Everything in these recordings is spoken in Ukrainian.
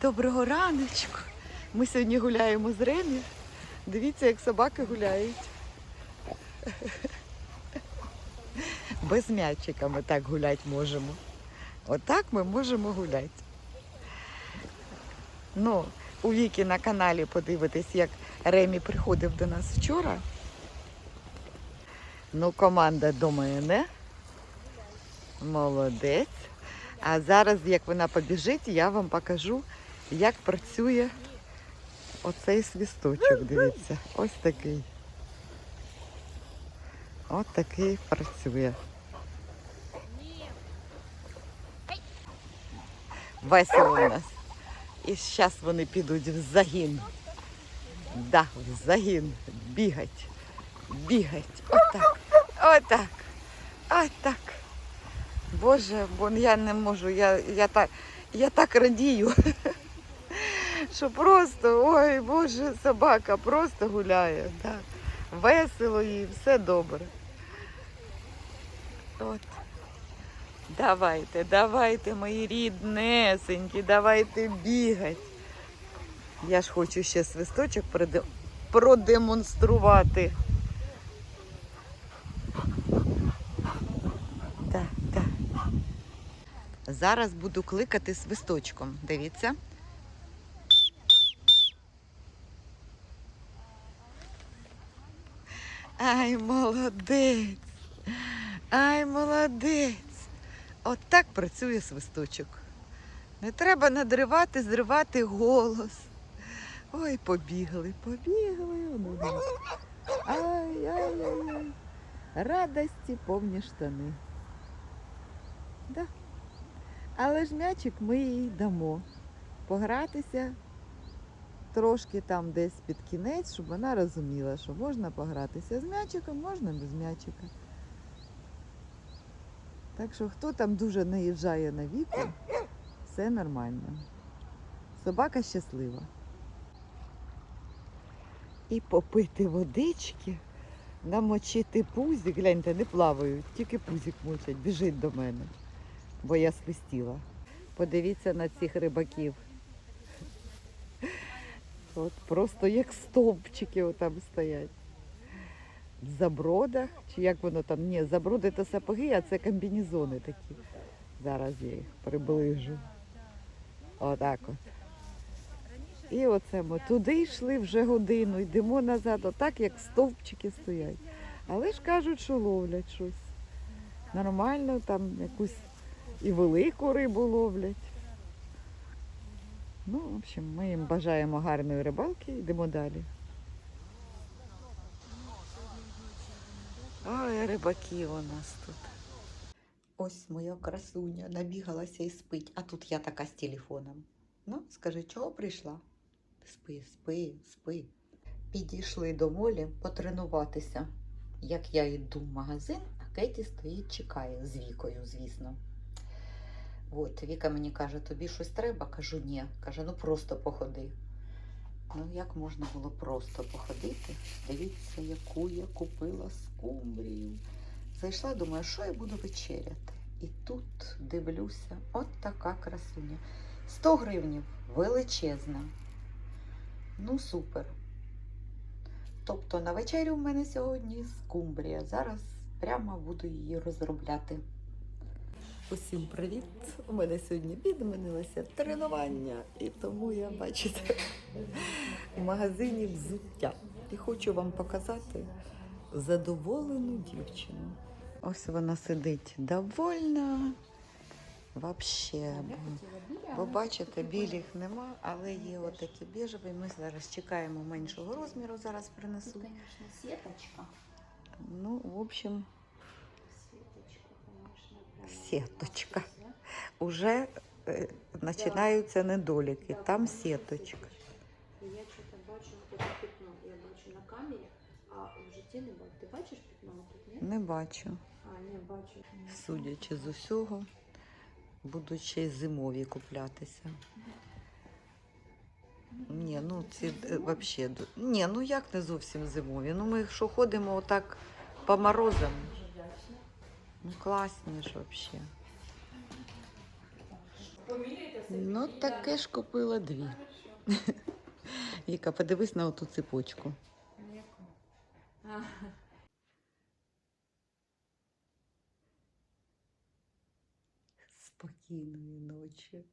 Доброго раночку. Ми сьогодні гуляємо з Ремі. Дивіться, як собаки гуляють. Без м'ячика ми так гуляти можемо. Отак ми можемо гуляти. Ну, у Вікі на каналі подивитись, як Ремі приходив до нас вчора. Ну, команда до мене. Молодець. А зараз, як вона побіжить, я вам покажу, як працює оцей свісточок. Дивіться, ось такий. Ось такий працює. Весело у нас. І зараз вони підуть в загін. Да, в загін. Бігать. Бігать. Отак. Отак. Отак. Боже, бо я не можу, я, я, так, я так радію, що просто, ой, Боже, собака просто гуляє. Так. Весело їй, все добре. От. Давайте, давайте, мої ріднесенькі, давайте бігать. Я ж хочу ще свисточок продемонструвати. Так, так. Зараз буду кликати свисточком. Дивіться. Ай, молодець. Ай, молодець. Отак працює свисточок. Не треба надривати, зривати голос. Ой, побігли, побігли. Ай, ай, ай, ай. Радості повні штани. Да. Але ж м'ячик ми їй дамо. Погратися трошки там десь під кінець, щоб вона розуміла, що можна погратися з м'ячиком, можна без м'ячика. Так що хто там дуже наїжджає на віку, все нормально. Собака щаслива. І попити водички, намочити пузик. Гляньте, не плавають, тільки пузик мочать, біжить до мене, бо я свистіла. Подивіться на цих рибаків. От просто як стовпчики отам стоять. В забродах, чи як воно там, ні, заброди то сапоги, а це комбінезони такі. Зараз я їх приближу. Отак от. І оце ми туди йшли вже годину, йдемо назад, отак як стовпчики стоять. Але ж кажуть, що ловлять щось. Нормально, там якусь і велику рибу ловлять. Ну, в общем, ми їм бажаємо гарної рибалки, йдемо далі. Ой, рибаки у нас тут. Ось моя красуня набігалася і спить, а тут я така з телефоном. Ну, скажи, чого прийшла? Спи, спи, спи. Підійшли до молі потренуватися. Як я йду в магазин, а Кеті стоїть, чекає з вікою, звісно. От, Віка мені каже, тобі щось треба? Кажу, ні. Каже, ну просто походи. Ну, як можна було просто походити? Дивіться, яку я купила скумбрію. Зайшла, думаю, що я буду вечеряти. І тут дивлюся, от така красуня. 100 гривнів, величезна. Ну, супер. Тобто на вечерю в мене сьогодні скумбрія. Зараз прямо буду її розробляти. Усім привіт! У мене сьогодні відмінилося тренування, і тому я, бачите, в магазині взуття. І хочу вам показати задоволену дівчину. Ось вона сидить довольна. Вообще. Бо, бо бачите, білих нема, але є отакі біжеві. Ми зараз чекаємо меншого розміру, зараз принесу. Тут, конечно, сеточка. Ну, в общем, да. Уже е, починаються недоліки. Там сеточка. Я что-то бачу пятно. Я бачу на камері, а в житті не бачу. Ти бачиш пятно тут, ні? Не бачу. А, не бачу. Судячи з усього, будуть ще й зимові куплятися. Ні, ну ці взагалі. Ні, ну як не зовсім зимові. Ну ми якщо ходимо отак по морозам. Ну класні ж взагалі. Ну, таке ж купила дві. Віка, подивись на оту цепочку. Спокійної ночі.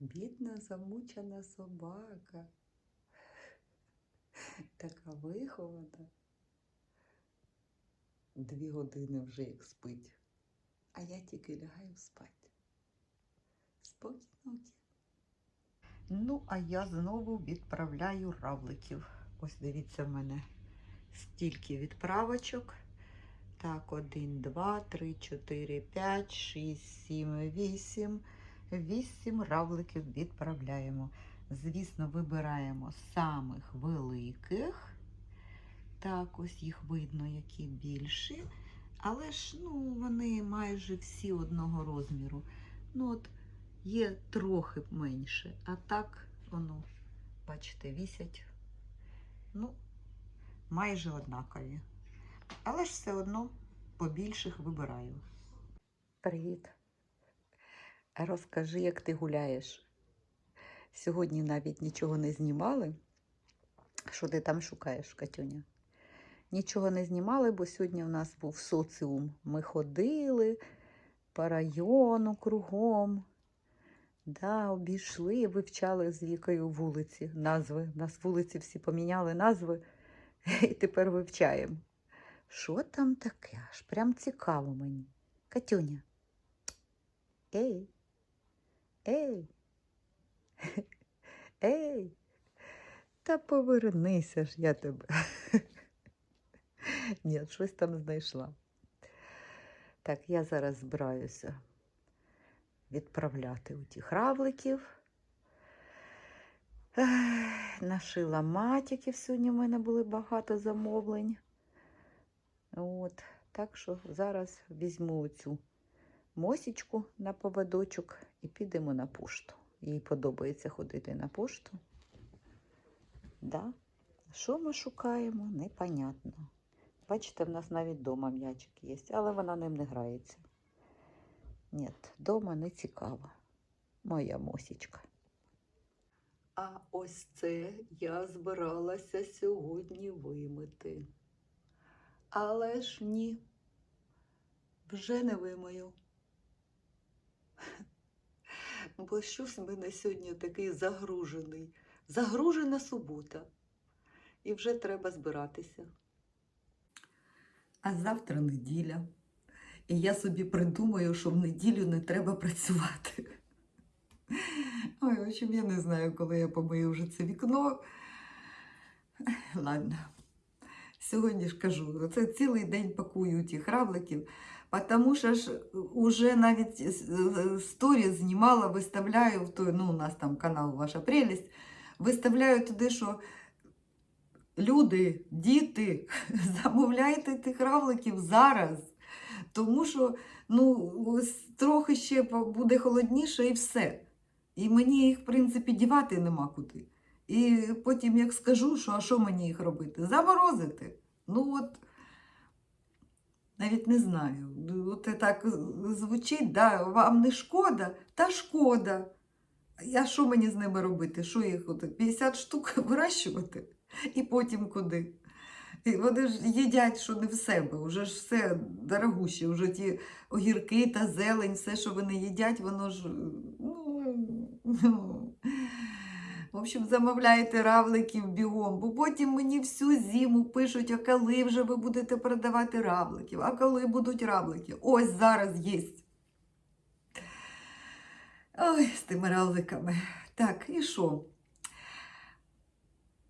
Бідна замучена собака. Така вихована. Дві години вже як спить. А я тільки лягаю спати. Спокійно. Ну, а я знову відправляю равликів. Ось дивіться в мене стільки відправочок. Так, один, два, три, чотири, п'ять, шість, сім, вісім. Вісім равликів відправляємо. Звісно, вибираємо самих великих. Так, ось їх видно, які більші. Але ж ну, вони майже всі одного розміру. Ну, от є трохи менше, а так воно, бачите, вісять. Ну, майже однакові. Але ж все одно побільших вибираю. Привіт. Розкажи, як ти гуляєш. Сьогодні навіть нічого не знімали. Що ти там шукаєш, Катюня? Нічого не знімали, бо сьогодні у нас був соціум. Ми ходили по району кругом. Да, обійшли, вивчали з Вікою вулиці, назви. У нас вулиці всі поміняли назви і тепер вивчаємо. Що там таке? Аж прям цікаво мені. Катюня. Ей. Ей. Ей. Та повернися ж я тебе. Ні, щось там знайшла. Так, я зараз збираюся відправляти у тих равликів. Нашила матіків. Сьогодні в мене були багато замовлень. От, так що зараз візьму цю мосічку на поводочок і підемо на пошту. Їй подобається ходити на пошту. Да? Що ми шукаємо? Непонятно. Бачите, в нас навіть вдома м'ячик є, але вона ним не грається. Ні, вдома не цікаво. Моя мосічка. А ось це я збиралася сьогодні вимити. Але ж ні, вже не вимою. Бо щось в мене сьогодні такий загружений, загружена субота. І вже треба збиратися. А завтра неділя. І я собі придумаю, що в неділю не треба працювати. Ой, в общем, я не знаю, коли я помию вже це вікно. Ладно. Сьогодні ж кажу, це цілий день пакую тих равликів, тому що ж уже навіть сторіс знімала, виставляю в той, ну, у нас там канал Ваша прелість, виставляю туди, що люди, діти, замовляйте тих равликів зараз. Тому що ну, трохи ще буде холодніше і все. І мені їх, в принципі, дівати нема куди. І потім, як скажу, що а що мені їх робити? Заморозити. Ну от навіть не знаю. От так звучить, да, вам не шкода, та шкода. А що мені з ними робити? Що їх от, 50 штук вирощувати? І потім куди? І вони ж їдять, що не в себе, вже ж все дорогуще, вже ті огірки та зелень, все, що вони їдять, воно ж. Ну, ну. В общем, замовляйте равликів бігом, бо потім мені всю зиму пишуть, а коли вже ви будете продавати равликів, а коли будуть равлики. Ось зараз є. Ой, з тими равликами. Так, і що?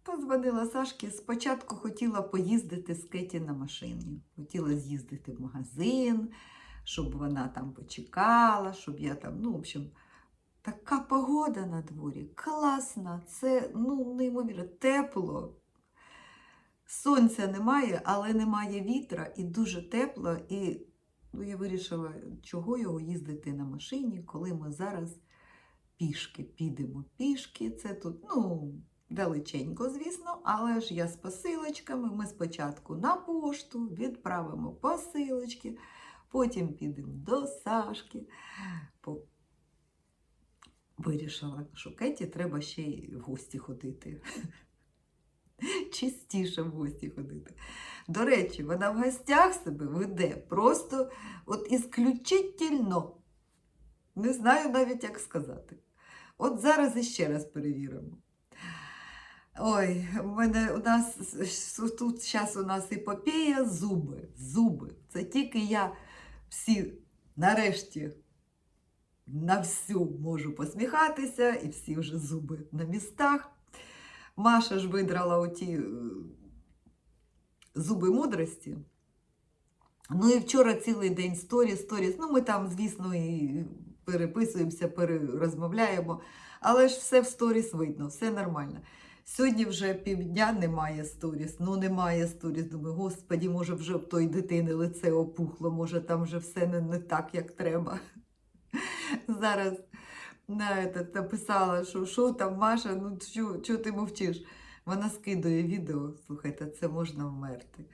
Позвонила Сашки. Спочатку хотіла поїздити з Кеті на машині. Хотіла з'їздити в магазин, щоб вона там почекала, щоб я там, ну, в общем, така погода на дворі, класна, це ну, неймовірно, тепло. Сонця немає, але немає вітра і дуже тепло. І ну, я вирішила, чого його їздити на машині, коли ми зараз пішки підемо. Пішки, це тут, ну, далеченько, звісно, але ж я з посилочками. Ми спочатку на пошту відправимо посилочки, потім підемо до Сашки. Вирішила, що Кеті треба ще й в гості ходити. Частіше в гості ходити. До речі, вона в гостях себе веде просто от ісключительно. Не знаю навіть, як сказати. От зараз іще раз перевіримо. Ой, у мене у нас тут зараз у нас епопея зуби. Зуби. Це тільки я всі нарешті на всю можу посміхатися, і всі вже зуби на містах. Маша ж видрала оті е, зуби мудрості. Ну і вчора цілий день сторіс, сторіс. Ну, ми там, звісно, і переписуємося, перерозмовляємо, але ж все в сторіс видно, все нормально. Сьогодні вже півдня немає сторіс, ну немає сторіс. Думаю, господі, може вже в той дитини лице опухло, може там вже все не, не так, як треба. Зараз на, этот, написала, що що там, Маша, ну що ти мовчиш? Вона скидує відео, слухайте, це можна вмерти.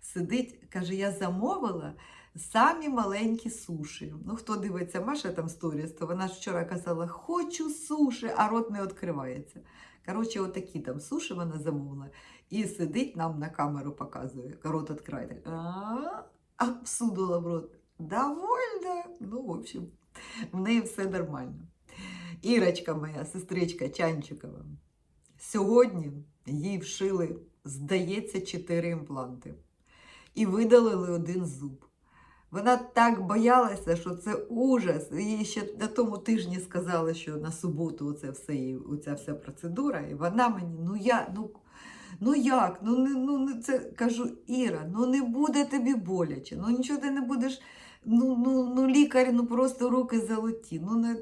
Сидить, каже, я замовила самі маленькі суші. Ну, хто дивиться, Маша там сторіс, то вона ж вчора казала, хочу суші, а рот не відкривається. Коротше, отакі там суші вона замовила. І сидить нам на камеру показує, рот відкриває. так, «А?» А всунула в рот. Довольна. Ну, в общем, в неї все нормально. Ірочка моя, сестричка Чанчикова. Сьогодні їй вшили, здається, чотири імпланти і видалили один зуб. Вона так боялася, що це ужас. Їй ще на тому тижні сказали, що на суботу оце все, оця вся процедура, і вона мені, ну я, ну, ну як? Ну, не, ну це кажу, Іра, ну не буде тобі боляче, ну нічого ти не будеш. Ну, ну, ну лікар, ну просто руки золоті. Ну, не,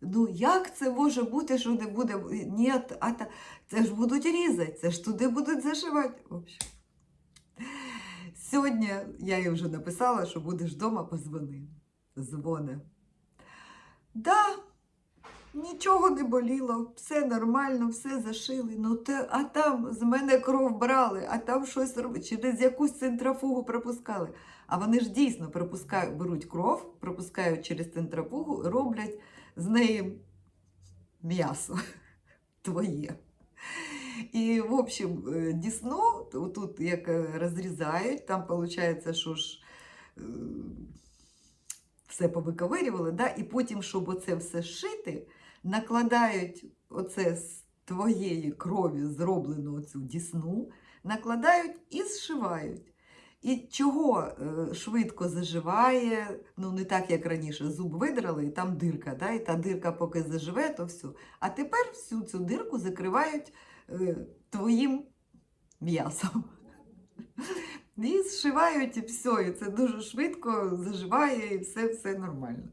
ну як це може бути, що не буде? Ні, а та, це ж будуть різати, це ж туди будуть зашивати. В общем. Сьогодні я їй вже написала, що будеш вдома, позвони. Дзвони. Да, нічого не боліло, все нормально, все зашили. Ну, те, а там з мене кров брали, а там щось робили, через якусь центрофугу пропускали. А вони ж дійсно пропускають, беруть кров, пропускають через центрофугу, роблять з неї м'ясо твоє. І, в общем, е, дісно, тут як розрізають, там виходить, що ж е, все повиковирювали, да? і потім, щоб оце все шити, накладають оце з твоєї крові зроблену цю дісну, накладають і зшивають. І чого е, швидко заживає, ну не так, як раніше, зуб видрали, і там дирка, да? і та дирка поки заживе, то все. А тепер всю цю дирку закривають твоїм м'ясом. І зшивають і все, і це дуже швидко заживає, і все, все нормально.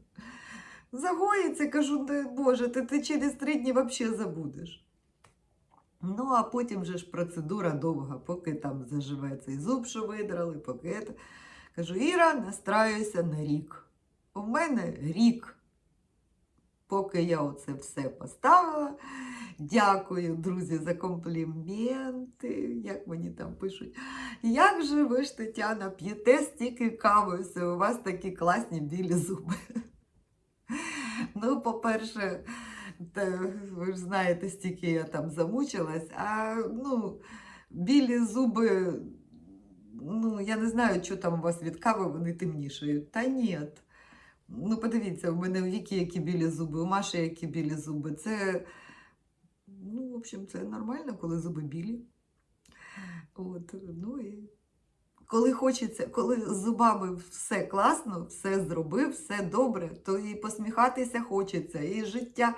Загоїться, кажу, Боже, ти, ти через три дні взагалі забудеш. Ну, а потім же ж процедура довга, поки там заживе цей зуб, що видрали, поки. Кажу, Іра, настраюйся на рік. У мене рік, поки я оце все поставила. Дякую, друзі, за компліменти. Як мені там пишуть. Як же ви ж, Тетяна, п'єте стільки кави, все, у вас такі класні білі зуби. Ну, по-перше, ви ж знаєте, стільки я там замучилась, а ну, білі зуби, ну, я не знаю, що там у вас від кави, вони темнішають. Та ні. Ну, подивіться, у мене у Вікі які білі зуби, у Маші які білі зуби. Це, ну, в общем, це нормально, коли зуби білі. От, ну і коли хочеться, коли з зубами все класно, все зробив, все добре, то і посміхатися хочеться, і життя.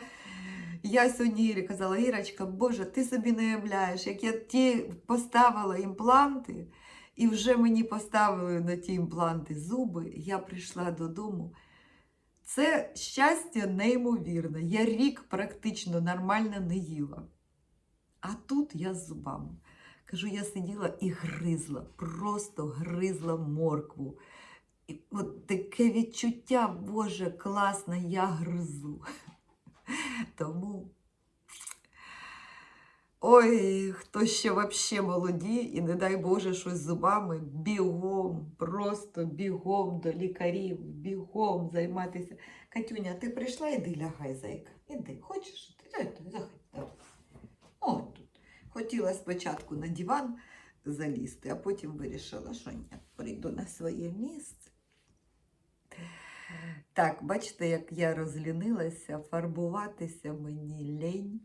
Я сьогодні Ірі казала, Ірочка, Боже, ти собі не уявляєш, як я ті поставила імпланти, і вже мені поставили на ті імпланти зуби, я прийшла додому. Це щастя неймовірне. Я рік практично нормально не їла. А тут я з зубами. Кажу, я сиділа і гризла, просто гризла моркву. І от таке відчуття, Боже, класно, я гризу. Тому. Ой, хто ще вообще молоді, і не дай Боже щось зубами, бігом, просто бігом до лікарів, бігом займатися. Катюня, ти прийшла, іди лягай, зайка. Іди, хочеш? Заходь. давай. О, тут. Хотіла спочатку на диван залізти, а потім вирішила, що ні, прийду на своє місце. Так, бачите, як я розлінилася, фарбуватися мені лень,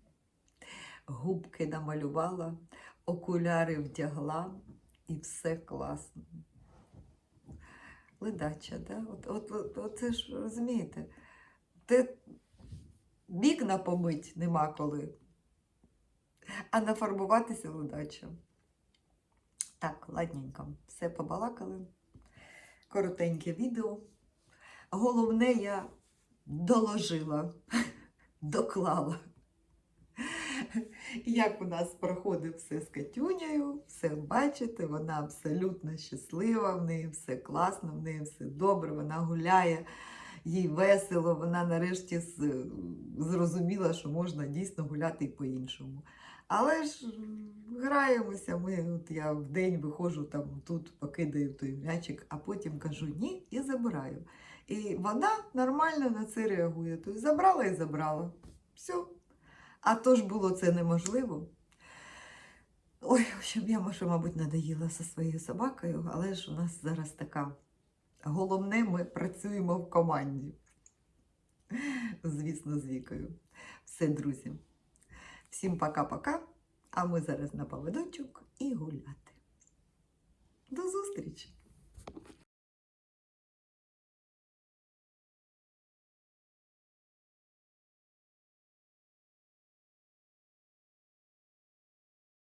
губки намалювала, окуляри вдягла і все класно. Ледача, да? От, от, от, от це ж розумієте, те вікна помить нема коли, а нафарбуватися ледача. Так, ладненько, все побалакали. Коротеньке відео. Головне, я доложила, доклала. Як у нас проходить все з Катюнею, все бачите, вона абсолютно щаслива, в неї все класно, в неї все добре, вона гуляє, їй весело, вона нарешті зрозуміла, що можна дійсно гуляти і по-іншому. Але ж граємося, ми, от я в день виходжу там тут, покидаю той м'ячик, а потім кажу ні і забираю. І вона нормально на це реагує. Тобто забрала і забрала. Все. А то ж було це неможливо. Ой, общем, я, може, мабуть, надоїла зі своєю собакою, але ж у нас зараз така. Головне, ми працюємо в команді. Звісно, з вікою. Все, друзі. Всім пока-пока. А ми зараз на поводочок і гуляти. До зустрічі!